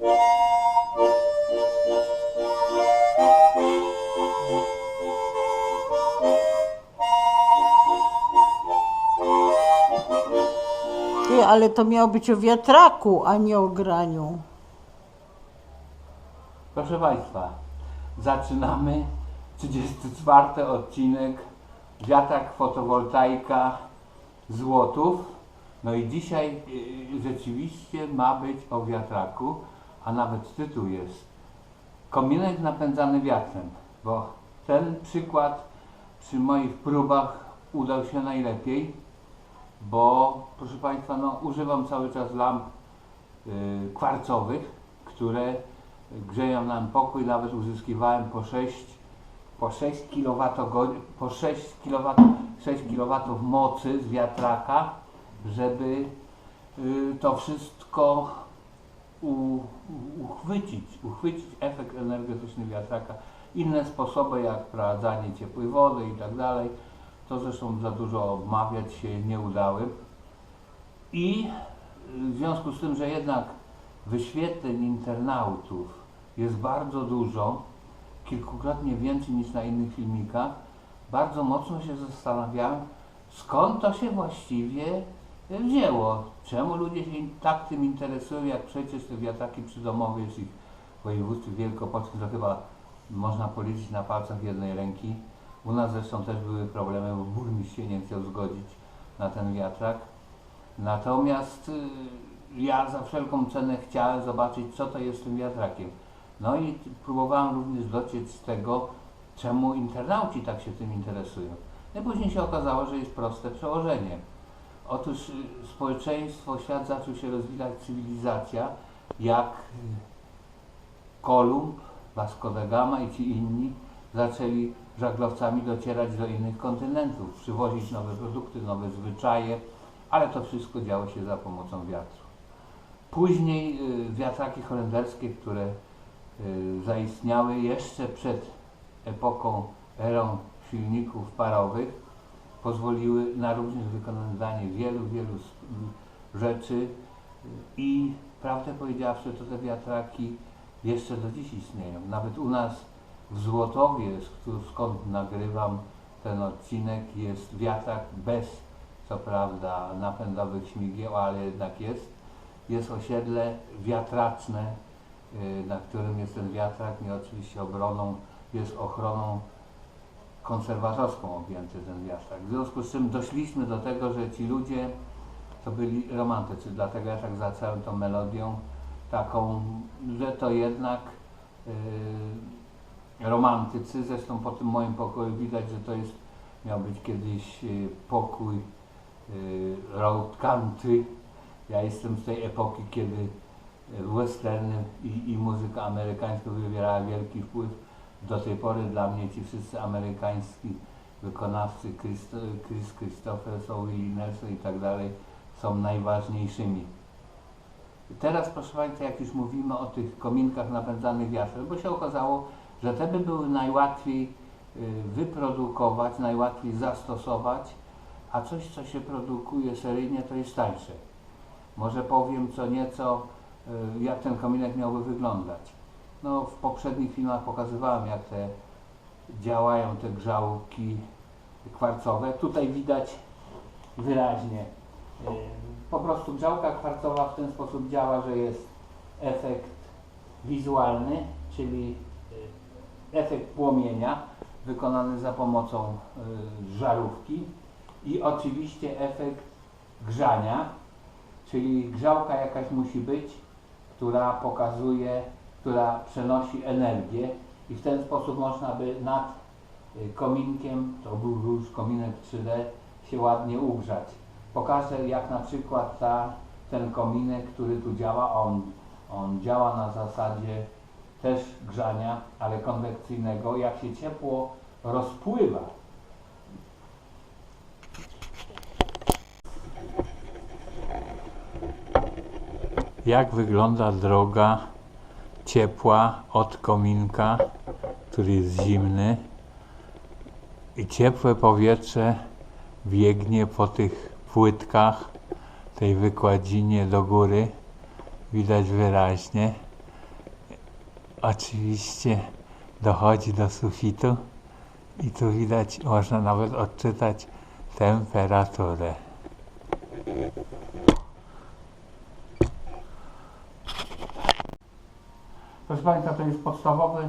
Ty, ale to miało być o wiatraku, a nie o graniu. Proszę Państwa, zaczynamy 34 odcinek Wiatrak, fotowoltaika, złotów. No i dzisiaj y, rzeczywiście ma być o wiatraku, a nawet tytuł jest Kominek napędzany wiatrem, bo ten przykład przy moich próbach udał się najlepiej, bo proszę Państwa, no, używam cały czas lamp y, kwarcowych, które grzeją nam pokój, nawet uzyskiwałem po 6, po 6 kWh, po 6 kW, 6 kW mocy z wiatraka, żeby y, to wszystko uchwycić, uchwycić efekt energetyczny wiatraka. Inne sposoby jak wprowadzanie ciepłej wody i tak dalej, to zresztą za dużo omawiać się nie udały. I w związku z tym, że jednak wyświetleń internautów jest bardzo dużo, kilkukrotnie więcej niż na innych filmikach, bardzo mocno się zastanawiałem, skąd to się właściwie wzięło. Czemu ludzie się tak tym interesują, jak przecież te wiatraki przydomowe, jest ich w województwie wielkopolskim, to chyba można policzyć na palcach jednej ręki. U nas zresztą też były problemy, bo burmistrz się nie chciał zgodzić na ten wiatrak. Natomiast y, ja za wszelką cenę chciałem zobaczyć, co to jest tym wiatrakiem. No i próbowałem również dociec z tego, czemu internauci tak się tym interesują. No i później się okazało, że jest proste przełożenie. Otóż y, społeczeństwo, świat zaczął się rozwijać, cywilizacja, jak y, Kolumb, Vasco da Gama i ci inni zaczęli żaglowcami docierać do innych kontynentów, przywozić nowe produkty, nowe zwyczaje, ale to wszystko działo się za pomocą wiatru. Później y, wiatraki holenderskie, które zaistniały jeszcze przed epoką, erą silników parowych, pozwoliły na również wykonywanie wielu, wielu rzeczy i prawdę powiedziawszy, to te wiatraki jeszcze do dziś istnieją. Nawet u nas w Złotowie, skąd nagrywam ten odcinek, jest wiatrak bez, co prawda, napędowych śmigieł, ale jednak jest. Jest osiedle wiatraczne, y, na którym jest ten wiatrak i oczywiście obroną, jest ochroną konserwatorską objęty ten wiatrak. W związku z czym doszliśmy do tego, że ci ludzie to byli romantycy, dlatego ja tak zacząłem tą melodią taką, że to jednak yy, romantycy, zresztą po tym moim pokoju widać, że to jest, miał być kiedyś yy, pokój yy, road country. Ja jestem z tej epoki, kiedy westerny i, i muzyka amerykańska wywierała wielki wpływ. Do tej pory dla mnie ci wszyscy amerykański wykonawcy, Christo, Chris Christopherson, Willie Nelson i tak dalej, są najważniejszymi. Teraz, proszę Państwa, jak już mówimy o tych kominkach napędzanych wiatrem, bo się okazało, że te by były najłatwiej y, wyprodukować, najłatwiej zastosować, a coś, co się produkuje seryjnie, to jest tańsze. Może powiem co nieco, y, jak ten kominek miałby wyglądać. No, w poprzednich filmach pokazywałem, jak te działają te grzałki kwarcowe. Tutaj widać wyraźnie. y, Po prostu grzałka kwarcowa w ten sposób działa, że jest efekt wizualny, czyli y, efekt płomienia wykonany za pomocą y, żarówki i oczywiście efekt grzania, czyli grzałka jakaś musi być, która pokazuje, która przenosi energię i w ten sposób można by nad y, kominkiem, to był już kominek 3D, się ładnie ugrzać. Pokażę jak na przykład ta, ten kominek, który tu działa, on, on działa na zasadzie też grzania, ale konwekcyjnego. Jak się ciepło rozpływa, jak wygląda droga ciepła od kominka, który jest zimny i ciepłe powietrze biegnie po tych płytkach, tej wykładzinie do góry. Widać wyraźnie. oczywiście dochodzi do sufitu i tu widać, można nawet odczytać temperaturę. Proszę Państwa, to jest podstawowy e,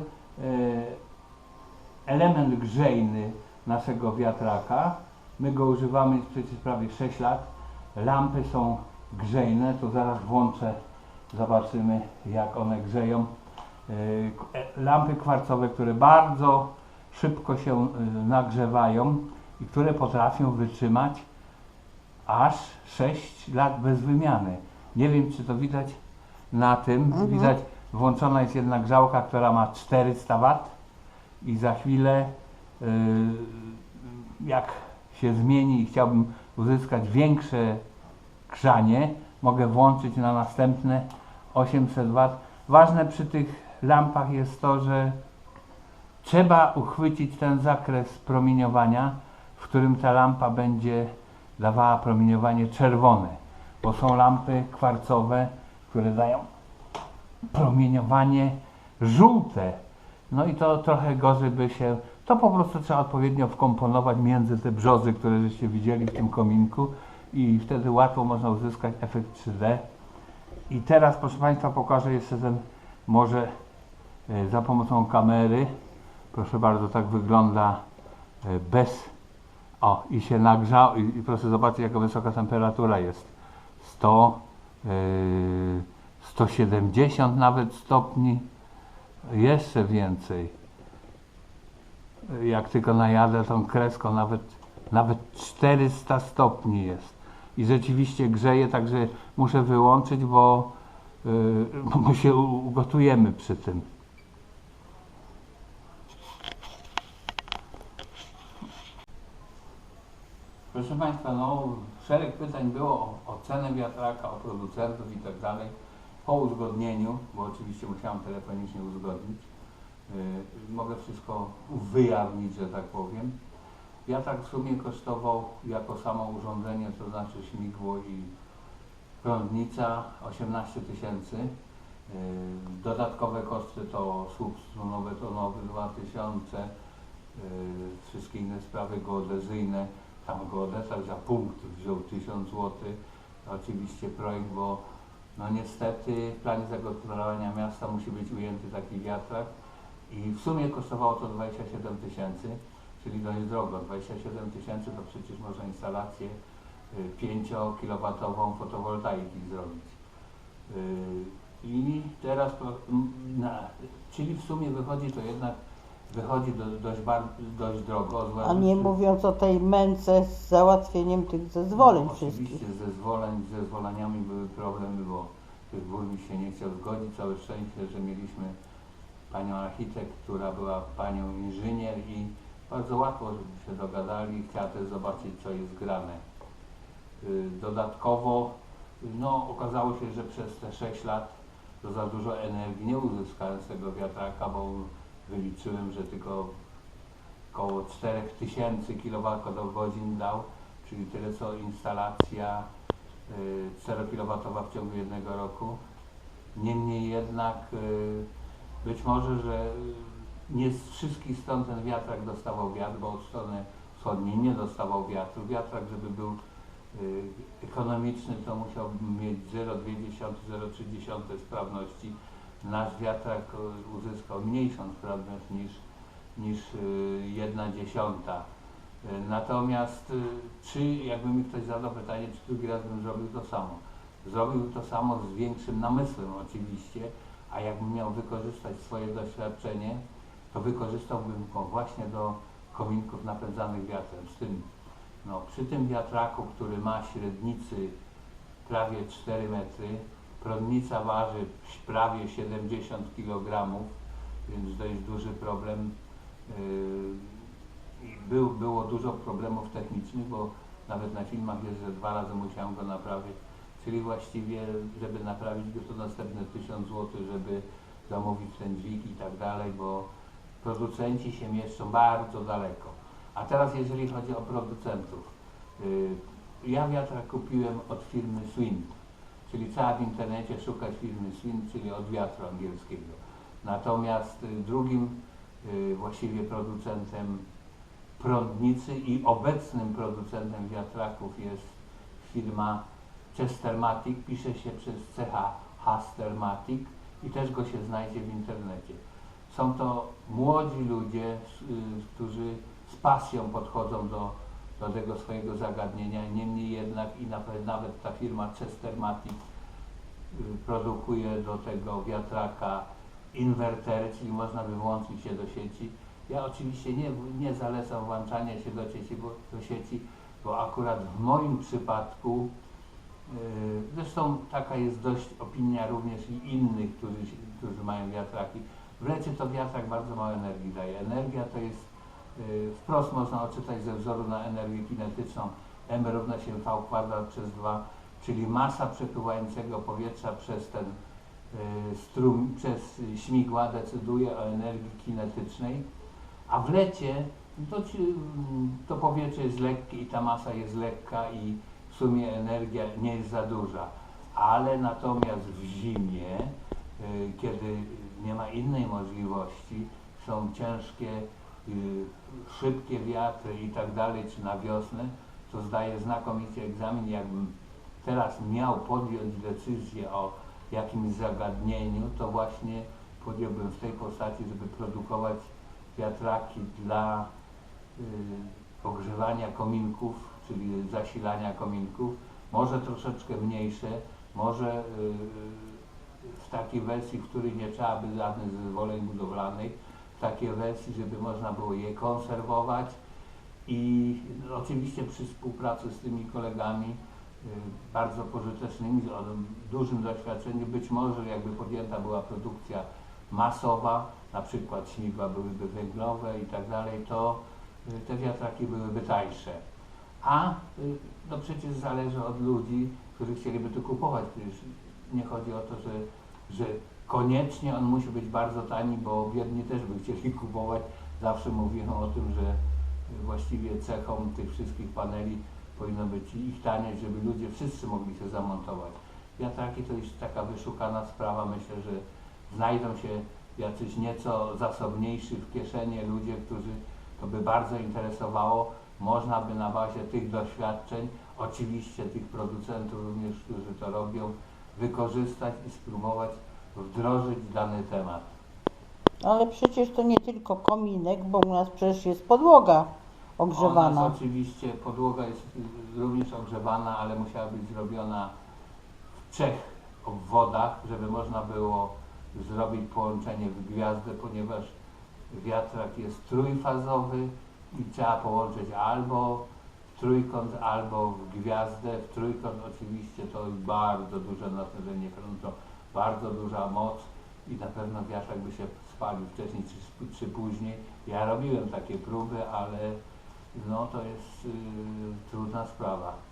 element grzejny naszego wiatraka. My go używamy przecież prawie 6 lat. Lampy są grzejne, to zaraz włączę, zobaczymy jak one grzeją. E, e, Lampy kwarcowe, które bardzo szybko się nagrzewają i które potrafią wytrzymać aż 6 lat bez wymiany. Nie wiem, czy to widać na tym. Widać, włączona jest jedna grzałka, która ma 400 W i za chwilę, yy, jak się zmieni i chciałbym uzyskać większe grzanie, mogę włączyć na następne 800 W. Ważne przy tych lampach jest to, że trzeba uchwycić ten zakres promieniowania, w którym ta lampa będzie dawała promieniowanie czerwone, bo są lampy kwarcowe, które dają promieniowanie żółte. No i to trochę gorzej by się, to po prostu trzeba odpowiednio wkomponować między te brzozy, które żeście widzieli w tym kominku i wtedy łatwo można uzyskać efekt 3D. I teraz proszę Państwa pokażę jeszcze ten może e, za pomocą kamery. Proszę bardzo, tak wygląda e, bez o, i się nagrzał, i, proszę zobaczyć, jaka wysoka temperatura jest. 100, yy, 170 nawet stopni, jeszcze więcej. Jak tylko najadę tą kreską, nawet, nawet 400 stopni jest. I rzeczywiście grzeje, także muszę wyłączyć, bo, yy, bo się ugotujemy przy tym. Proszę Państwa, no, szereg pytań było o, o cenę wiatraka, o producentów i tak dalej. Po uzgodnieniu, bo oczywiście musiałem telefonicznie uzgodnić, yy, mogę wszystko wyjawnić, że tak powiem. Wiatrak w sumie kosztował jako samo urządzenie, to znaczy śmigło i prądnica 18 tysięcy. Yy, Dodatkowe koszty to słup strunowy tonowy 2000, yy, wszystkie inne sprawy geodezyjne, tam geodeta za punkt wziął 1000 zł. Oczywiście projekt, bo no niestety w planie zagospodarowania miasta musi być ujęty taki wiatrak i w sumie kosztowało to 27 tysięcy, czyli dość drogo. 27 tysięcy to przecież można instalację 5-kilowatową fotowoltaiki zrobić. Yy, I teraz, czyli w sumie wychodzi to jednak, wychodzi do, dość, bar, dość drogo. A nie mówiąc o tej męce z załatwieniem tych zezwoleń no, wszystkich. Oczywiście zezwoleń, z zezwoleniami były problemy, bo tych burmistrz się nie chciał zgodzić. Całe szczęście, że mieliśmy panią architekt, która była panią inżynier i bardzo łatwo się dogadali. Chciała też zobaczyć, co jest grane. Y, Dodatkowo, no okazało się, że przez te 6 lat to za dużo energii nie uzyskałem z tego wiatraka, bo wyliczyłem, że tylko około 4000 kWh dał, czyli tyle co instalacja y, 4 kW w ciągu jednego roku. Niemniej jednak y, być może, że y, nie z wszystkich stron ten wiatrak dostawał wiatr, bo od strony wschodniej nie dostawał wiatru. Wiatrak, żeby był y, ekonomiczny, to musiał mieć 0,2-0,3 sprawności. Nasz wiatrak uzyskał mniejszą sprawność niż, niż y, jedna dziesiąta. Y, Natomiast y, czy jakby mi ktoś zadał pytanie, czy drugi raz bym zrobił to samo? Zrobił to samo z większym namysłem oczywiście, a jakbym miał wykorzystać swoje doświadczenie, to wykorzystałbym go właśnie do kominków napędzanych wiatrem. Z tym, no, przy tym wiatraku, który ma średnicy prawie 4 metry, prądnica waży prawie 70 kg, więc dość duży problem. Yy, Był, było dużo problemów technicznych, bo nawet na filmach jest, że dwa razy musiałem go naprawić. Czyli właściwie, żeby naprawić go, to następne 1000 zł, żeby zamówić ten dźwig i tak dalej, bo producenci się mieszczą bardzo daleko. A teraz jeżeli chodzi o producentów. Yy, Ja wiatrak kupiłem od firmy Swint, czyli trzeba w internecie szukać firmy Swint, czyli od wiatru angielskiego. Natomiast y, drugim y, właściwie producentem prądnicy i obecnym producentem wiatraków jest firma Chestermatic, pisze się przez CH Hastermatic i też go się znajdzie w internecie. Są to młodzi ludzie, y, którzy z pasją podchodzą do, do tego swojego zagadnienia, niemniej jednak i nawet, nawet ta firma Chestermatic y, produkuje do tego wiatraka inwertery, czyli można by włączyć się do sieci. Ja oczywiście nie, nie zalecam włączania się do sieci, bo, do sieci, bo akurat w moim przypadku, yy, zresztą taka jest dość opinia również i innych, którzy, którzy mają wiatraki. W lecie to wiatrak bardzo mało energii daje. Energia to jest, wprost można odczytać ze wzoru na energię kinetyczną, M równa się V kwadrat przez 2, czyli masa przepływającego powietrza przez ten y, strum, przez y, śmigła decyduje o energii kinetycznej, a w lecie to, ci, mm, to powietrze jest lekkie i ta masa jest lekka i w sumie energia nie jest za duża. Ale natomiast w zimie, y, kiedy nie ma innej możliwości, są ciężkie, y, szybkie wiatry i tak dalej, czy na wiosnę, to zdaje znakomicie egzamin. Jakbym teraz miał podjąć decyzję o jakimś zagadnieniu, to właśnie podjąłbym w tej postaci, żeby produkować wiatraki dla y, ogrzewania kominków, czyli zasilania kominków, może troszeczkę mniejsze, może y, w takiej wersji, w której nie trzeba by żadnych zezwoleń budowlanych, takiej wersji, żeby można było je konserwować i oczywiście przy współpracy z tymi kolegami y, bardzo pożytecznymi, o dużym doświadczeniu, być może jakby podjęta była produkcja masowa, na przykład śmigła byłyby węglowe i tak dalej, to y, te wiatraki byłyby tańsze. A y, no przecież zależy od ludzi, którzy chcieliby to kupować. Przecież nie chodzi o to, że, że koniecznie on musi być bardzo tani, bo biedni też by chcieli kupować. Zawsze mówiłem o tym, że właściwie cechą tych wszystkich paneli powinno być ich tanie, żeby ludzie wszyscy mogli się zamontować. Wiatraki to jest taka wyszukana sprawa. Myślę, że znajdą się jacyś nieco zasobniejsi w kieszenie ludzie, którzy to by bardzo interesowało. Można by na bazie tych doświadczeń, oczywiście tych producentów również, którzy to robią, wykorzystać i spróbować wdrożyć dany temat. Ale przecież to nie tylko kominek, bo u nas przecież jest podłoga ogrzewana. nas oczywiście podłoga jest y, również ogrzewana, ale musiała być zrobiona w trzech obwodach, żeby można było zrobić połączenie w gwiazdę, ponieważ wiatrak jest trójfazowy i trzeba połączyć albo trójkąt, albo w gwiazdę. W trójkąt oczywiście to bardzo duże natężenie prądu, bardzo duża moc i na pewno wiatrak by się spalił wcześniej czy, czy później. Ja robiłem takie próby, ale no to jest y, trudna sprawa.